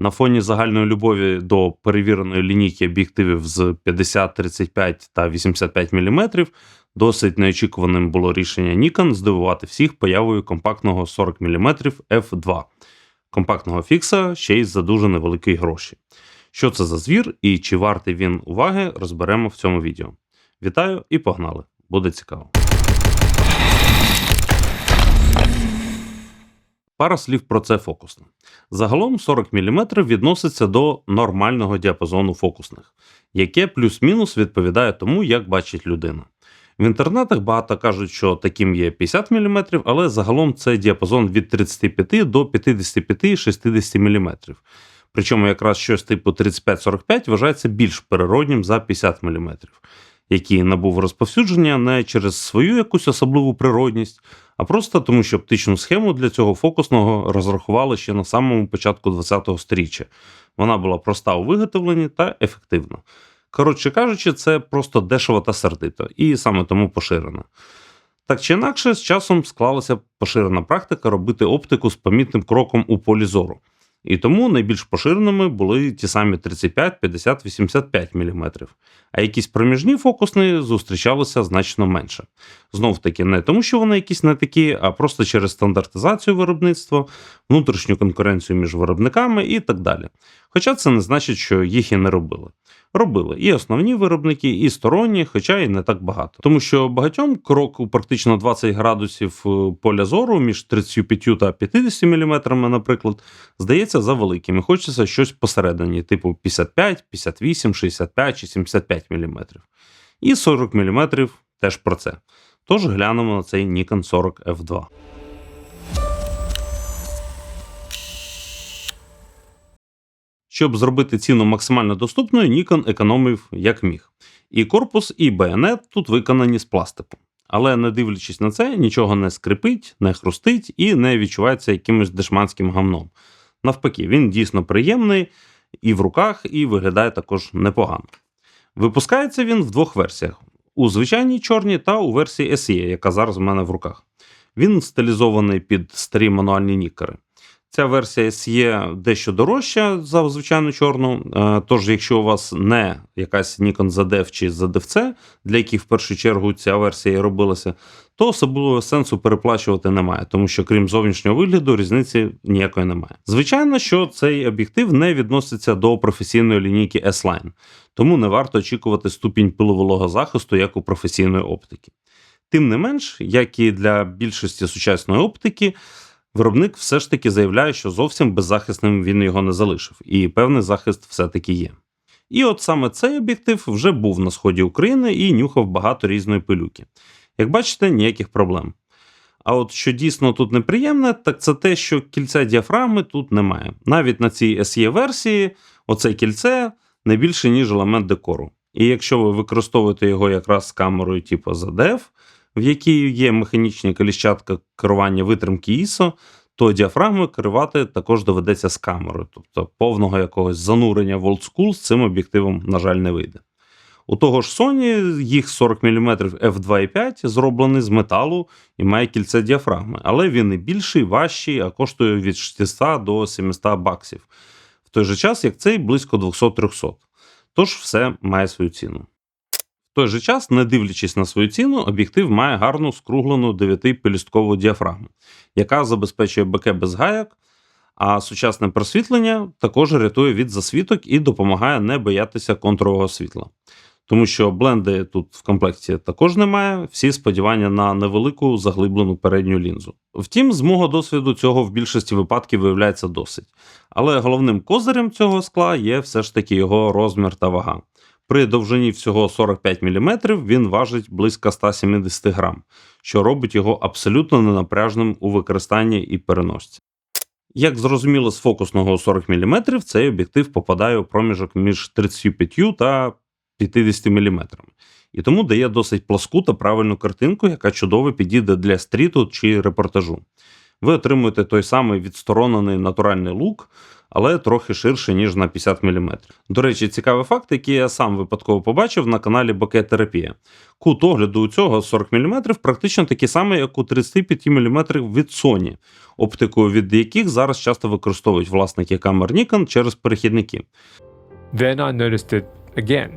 На фоні загальної любові до перевіреної лінійки об'єктивів з 50, 35 та 85 мм досить неочікуваним було рішення Nikon здивувати всіх появою компактного 40 мм f2 компактного фікса ще й за дуже невеликі гроші. Що це за звір і чи вартий він уваги, розберемо в цьому відео. Вітаю і погнали! Буде цікаво. Пара слів про це фокусне. Загалом 40 мм відноситься до нормального діапазону фокусних, яке плюс-мінус відповідає тому, як бачить людина. В інтернетах багато кажуть, що таким є 50 мм, але загалом це діапазон від 35 до 55-60 мм. Причому якраз щось типу 35-45 вважається більш природнім за 50 мм, який набув розповсюдження не через свою якусь особливу природність, а просто тому, що оптичну схему для цього фокусного розрахували ще на самому початку 20-го сторіччя. Вона була проста у виготовленні та ефективна. Коротше кажучи, це просто дешево та сердито, і саме тому поширено. Так чи інакше, з часом склалася поширена практика робити оптику з помітним кроком у полі зору. І тому найбільш поширеними були ті самі 35, 50, 85 мм, а якісь проміжні фокусні зустрічалися значно менше. Знов таки, не тому, що вони якісь не такі, а просто через стандартизацію виробництва, внутрішню конкуренцію між виробниками і так далі. Хоча це не значить, що їх і не робили. Робили і основні виробники, і сторонні, хоча і не так багато. Тому що багатьом крок у практично 20 градусів е, поля зору між 35 та 50 мм, наприклад, здається за великим. І хочеться щось посередині, типу 55, 58, 65 чи 75 мм. І 40 мм теж про це. Тож глянемо на цей Nikon 40 F2. Щоб зробити ціну максимально доступною, Nikon економив як міг. І корпус, і байонет тут виконані з пластику. Але не дивлячись на це, нічого не скрипить, не хрустить і не відчувається якимось дешманським гамном. Навпаки, він дійсно приємний і в руках, і виглядає також непогано. Випускається він в двох версіях: у звичайній чорній та у версії SE, яка зараз в мене в руках. Він стилізований під старі мануальні нікери. Ця версія SE дещо дорожча за звичайну чорну. Е, тож, якщо у вас не якась Nikon ZDF чи ZDFC, для яких в першу чергу ця версія і робилася, то особливого сенсу переплачувати немає, тому що крім зовнішнього вигляду, різниці ніякої немає. Звичайно, що цей об'єктив не відноситься до професійної лінійки S-Line, тому не варто очікувати ступінь пилового захисту як у професійної оптики. Тим не менш, як і для більшості сучасної оптики. Виробник все ж таки заявляє, що зовсім беззахисним він його не залишив, і певний захист все-таки є. І от саме цей об'єктив вже був на сході України і нюхав багато різної пилюки. Як бачите, ніяких проблем. А от що дійсно тут неприємне, так це те, що кільця діафрагми тут немає. Навіть на цій SE версії оце кільце не більше, ніж елемент декору. І якщо ви використовуєте його якраз з камерою типу ZDF, в якій є механічні коліщатка керування витримки ISO, то діафрагму керувати також доведеться з камерою, тобто повного якогось занурення в олдскул з цим об'єктивом, на жаль, не вийде. У того ж Sony їх 40 мм f2.5 зроблений з металу і має кільце діафрагми, але він і більший, важчий, а коштує від 600 до 700 баксів. В той же час, як цей близько 200-300. Тож все має свою ціну той же час, не дивлячись на свою ціну, об'єктив має гарну скруглену 9-пелюсткову діафрагму, яка забезпечує БК без гаяк, а сучасне просвітлення також рятує від засвіток і допомагає не боятися контурового світла. Тому що бленди тут в комплекті також немає, всі сподівання на невелику заглиблену передню лінзу. Втім, з мого досвіду цього в більшості випадків виявляється досить. Але головним козирем цього скла є все ж таки його розмір та вага. При довжині всього 45 мм він важить близько 170 грам, що робить його абсолютно ненапряжним у використанні і переносці. Як зрозуміло, з фокусного 40 мм цей об'єктив попадає у проміжок між 35 та 50 мм, і тому дає досить пласку та правильну картинку, яка чудово підійде для стріту чи репортажу. Ви отримуєте той самий відсторонений натуральний лук, але трохи ширше, ніж на 50 мм. До речі, цікавий факт, який я сам випадково побачив на каналі Бокет-терапія. Кут огляду у цього 40 мм практично такий самий, як у 35 мм від Sony, оптикою від яких зараз часто використовують власники камер Nikon через перехідники. Then I noticed it again.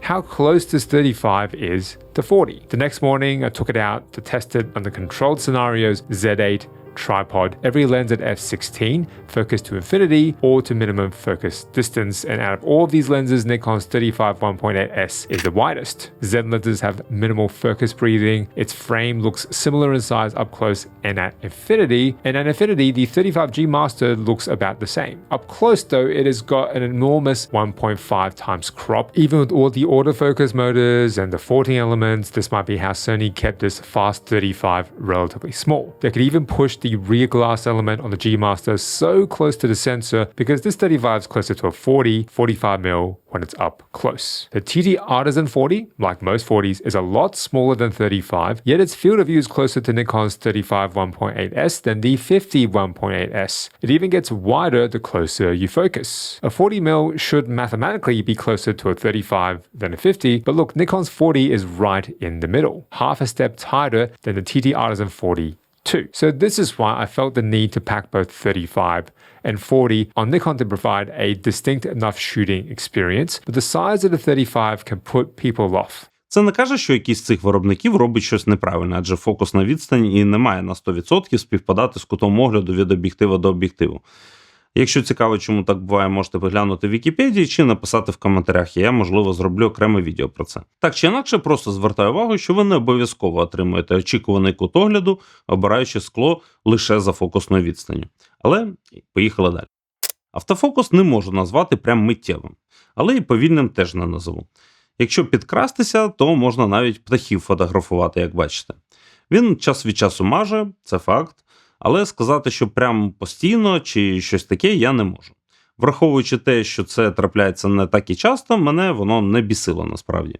How close this 35 is to 40. The next morning, I took it out to test it under controlled scenarios Z8 tripod, every lens at f16, focus to infinity or to minimum focus distance. And out of all of these lenses, Nikon's 35 1.8s is the widest. Zen lenses have minimal focus breathing. Its frame looks similar in size up close and at infinity. And at infinity, the 35G Master looks about the same. Up close, though, it has got an enormous 1.5 times crop. Even with all the autofocus motors and the 14 elements, this might be how Sony kept this fast 35 relatively small. They could even push the rear glass element on the G Master so close to the sensor because this 35 is closer to a 40, 45 mil when it's up close. The TT Artisan 40, like most 40s, is a lot smaller than 35, yet its field of view is closer to Nikon's 35 1.8s than the 50 1.8s. It even gets wider the closer you focus. A 40 mil should mathematically be closer to a 35 than a 50, but look, Nikon's 40 is right in the middle, half a step tighter than the TT Artisan 40 too. So this is why I felt the need to pack both 35 and 40 on Nikon to provide a distinct enough shooting experience, but the size of the 35 can put people off. Це не каже, що якийсь з цих виробників робить щось неправильне, адже фокус на відстані і не має на 100% співпадати з кутом огляду від об'єктива до об'єктиву. Якщо цікаво, чому так буває, можете поглянути в Вікіпедії чи написати в коментарях, я, можливо, зроблю окреме відео про це. Так чи інакше, просто звертаю увагу, що ви не обов'язково отримуєте очікуваний кут огляду, обираючи скло лише за фокусною відстанню. Але поїхали далі. Автофокус не можу назвати прям миттєвим, але і повільним теж не назову. Якщо підкрастися, то можна навіть птахів фотографувати, як бачите. Він час від часу маже, це факт, але сказати, що прям постійно чи щось таке я не можу. Враховуючи те, що це трапляється не так і часто, мене воно не бісило насправді.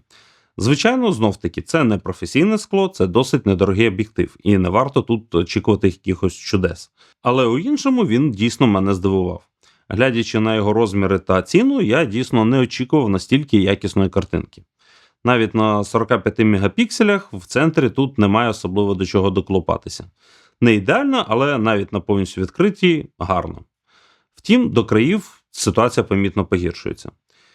Звичайно, знов таки, це не професійне скло, це досить недорогий об'єктив, і не варто тут очікувати якихось чудес. Але у іншому він дійсно мене здивував. Глядячи на його розміри та ціну, я дійсно не очікував настільки якісної картинки. Навіть на 45 мегапікселях в центрі тут немає особливо до чого доклопатися. Не ідеально, але навіть на повністю відкритій гарно. Втім, до країв ситуація помітно погіршується.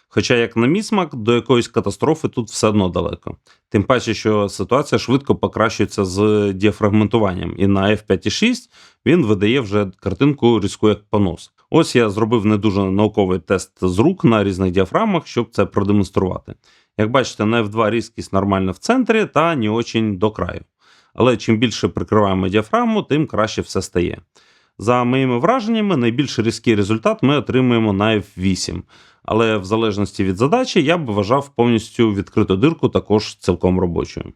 Хоча, як на мій смак, до якоїсь катастрофи тут все одно далеко. Тим паче, що ситуація швидко покращується з діафрагментуванням, і на F5.6 він видає вже картинку різку як понос. Ось я зробив не дуже науковий тест з рук на різних діафрагмах, щоб це продемонструвати. Як бачите, на F2 різкість нормальна в центрі та не очень до краю. Але чим більше прикриваємо діафрагму, тим краще все стає. За моїми враженнями, найбільш різкий результат ми отримуємо на F8. Але в залежності від задачі я б вважав повністю відкриту дирку також цілком робочою.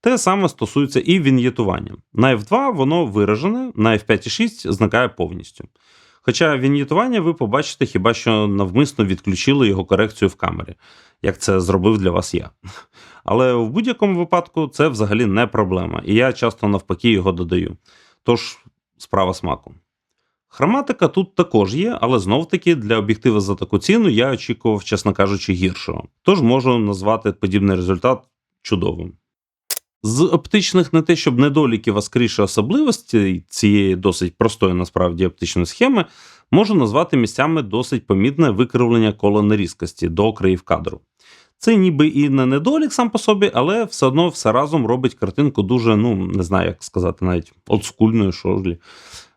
Те саме стосується і він'єтування. На F2 воно виражене, на F5.6 зникає повністю. Хоча він'єтування ви побачите хіба що навмисно відключили його корекцію в камері, як це зробив для вас я. Але в будь-якому випадку це взагалі не проблема, і я часто навпаки його додаю. Тож, справа смаку. Хроматика тут також є, але знов таки для об'єктива за таку ціну я очікував, чесно кажучи, гіршого. Тож можу назвати подібний результат чудовим. З оптичних не те, щоб недоліків, а скоріше особливості цієї досить простої насправді оптичної схеми, можу назвати місцями досить помітне викривлення кола різкості до країв кадру. Це ніби і не недолік сам по собі, але все одно все разом робить картинку дуже, ну не знаю, як сказати, навіть олдскульною, що.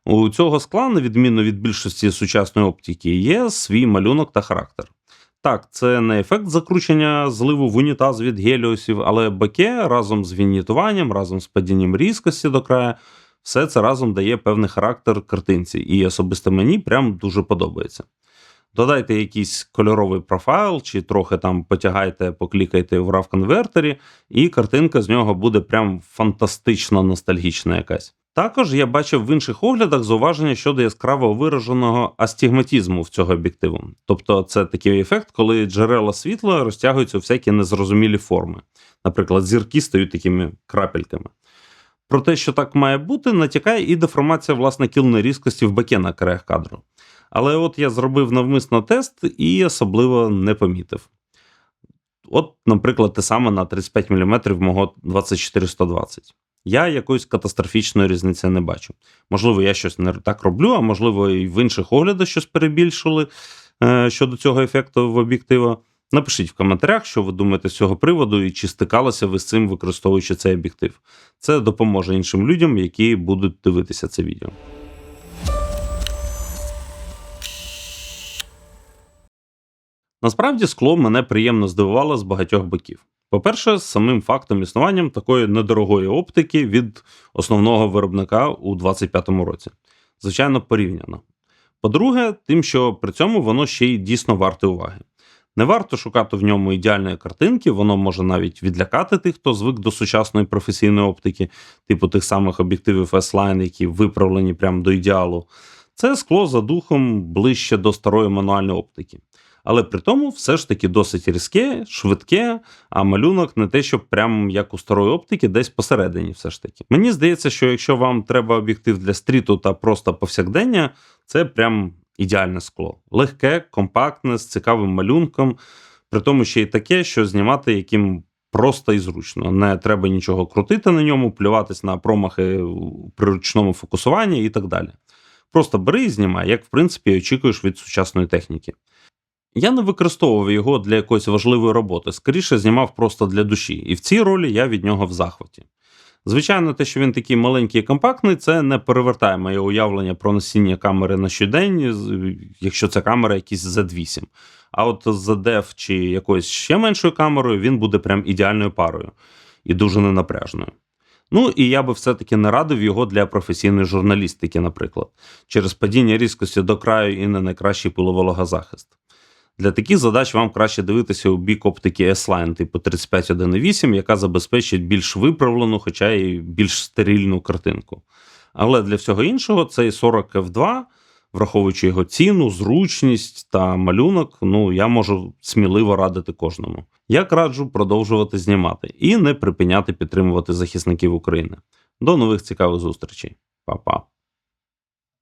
У цього скла, на відміну від більшості сучасної оптики, є свій малюнок та характер. Так, це не ефект закручення зливу в унітаз від геліосів, але баке разом з вінітуванням, разом з падінням різкості до краю, все це разом дає певний характер картинці, і особисто мені прям дуже подобається. Додайте якийсь кольоровий профайл, чи трохи там потягайте, поклікайте в RAW конвертері, і картинка з нього буде прям фантастично ностальгічна якась. Також я бачив в інших оглядах зауваження щодо яскраво вираженого астігматизму в цього об'єктиву. Тобто це такий ефект, коли джерела світла розтягуються у всякі незрозумілі форми. Наприклад, зірки стають такими крапельками. Про те, що так має бути, натякає і деформація власне кілної різкості в боке на краях кадру. Але от я зробив навмисно тест і особливо не помітив. От, наприклад, те саме на 35 мм мого 24120. Я якоїсь катастрофічної різниці не бачу. Можливо, я щось не так роблю, а можливо, і в інших оглядах щось перебільшили е, щодо цього ефекту в об'єктива. Напишіть в коментарях, що ви думаєте з цього приводу, і чи стикалися ви з цим, використовуючи цей об'єктив. Це допоможе іншим людям, які будуть дивитися це відео. Насправді скло мене приємно здивувало з багатьох боків. По-перше, самим фактом існуванням такої недорогої оптики від основного виробника у 2025 році. Звичайно, порівняно. По-друге, тим, що при цьому воно ще й дійсно варте уваги. Не варто шукати в ньому ідеальної картинки, воно може навіть відлякати тих, хто звик до сучасної професійної оптики, типу тих самих об'єктивів S-Line, які виправлені прямо до ідеалу. Це скло за духом ближче до старої мануальної оптики. Але при тому все ж таки досить різке, швидке, а малюнок не те, що прям як у старої оптики, десь посередині, все ж таки. Мені здається, що якщо вам треба об'єктив для стріту та просто повсякдення, це прям ідеальне скло. Легке, компактне, з цікавим малюнком, при тому ще й таке, що знімати яким просто і зручно. Не треба нічого крутити на ньому, плюватись на промахи при ручному фокусуванні і так далі. Просто бери і знімай, як в принципі очікуєш від сучасної техніки. Я не використовував його для якоїсь важливої роботи, скоріше знімав просто для душі, і в цій ролі я від нього в захваті. Звичайно, те, що він такий маленький і компактний, це не перевертає моє уявлення про носіння камери на щодень, якщо це камера якийсь Z8. А от з ZDF чи якоюсь ще меншою камерою він буде прям ідеальною парою і дуже ненапряжною. Ну і я би все-таки не радив його для професійної журналістики, наприклад, через падіння різкості до краю і не найкращий пиловологозахист. Для таких задач вам краще дивитися у бік оптики S-Line типу 35.1.8, яка забезпечить більш виправлену, хоча й більш стерильну картинку. Але для всього іншого цей 40 F2, враховуючи його ціну, зручність та малюнок, ну я можу сміливо радити кожному. Як раджу продовжувати знімати і не припиняти підтримувати захисників України. До нових цікавих зустрічей. Па-па.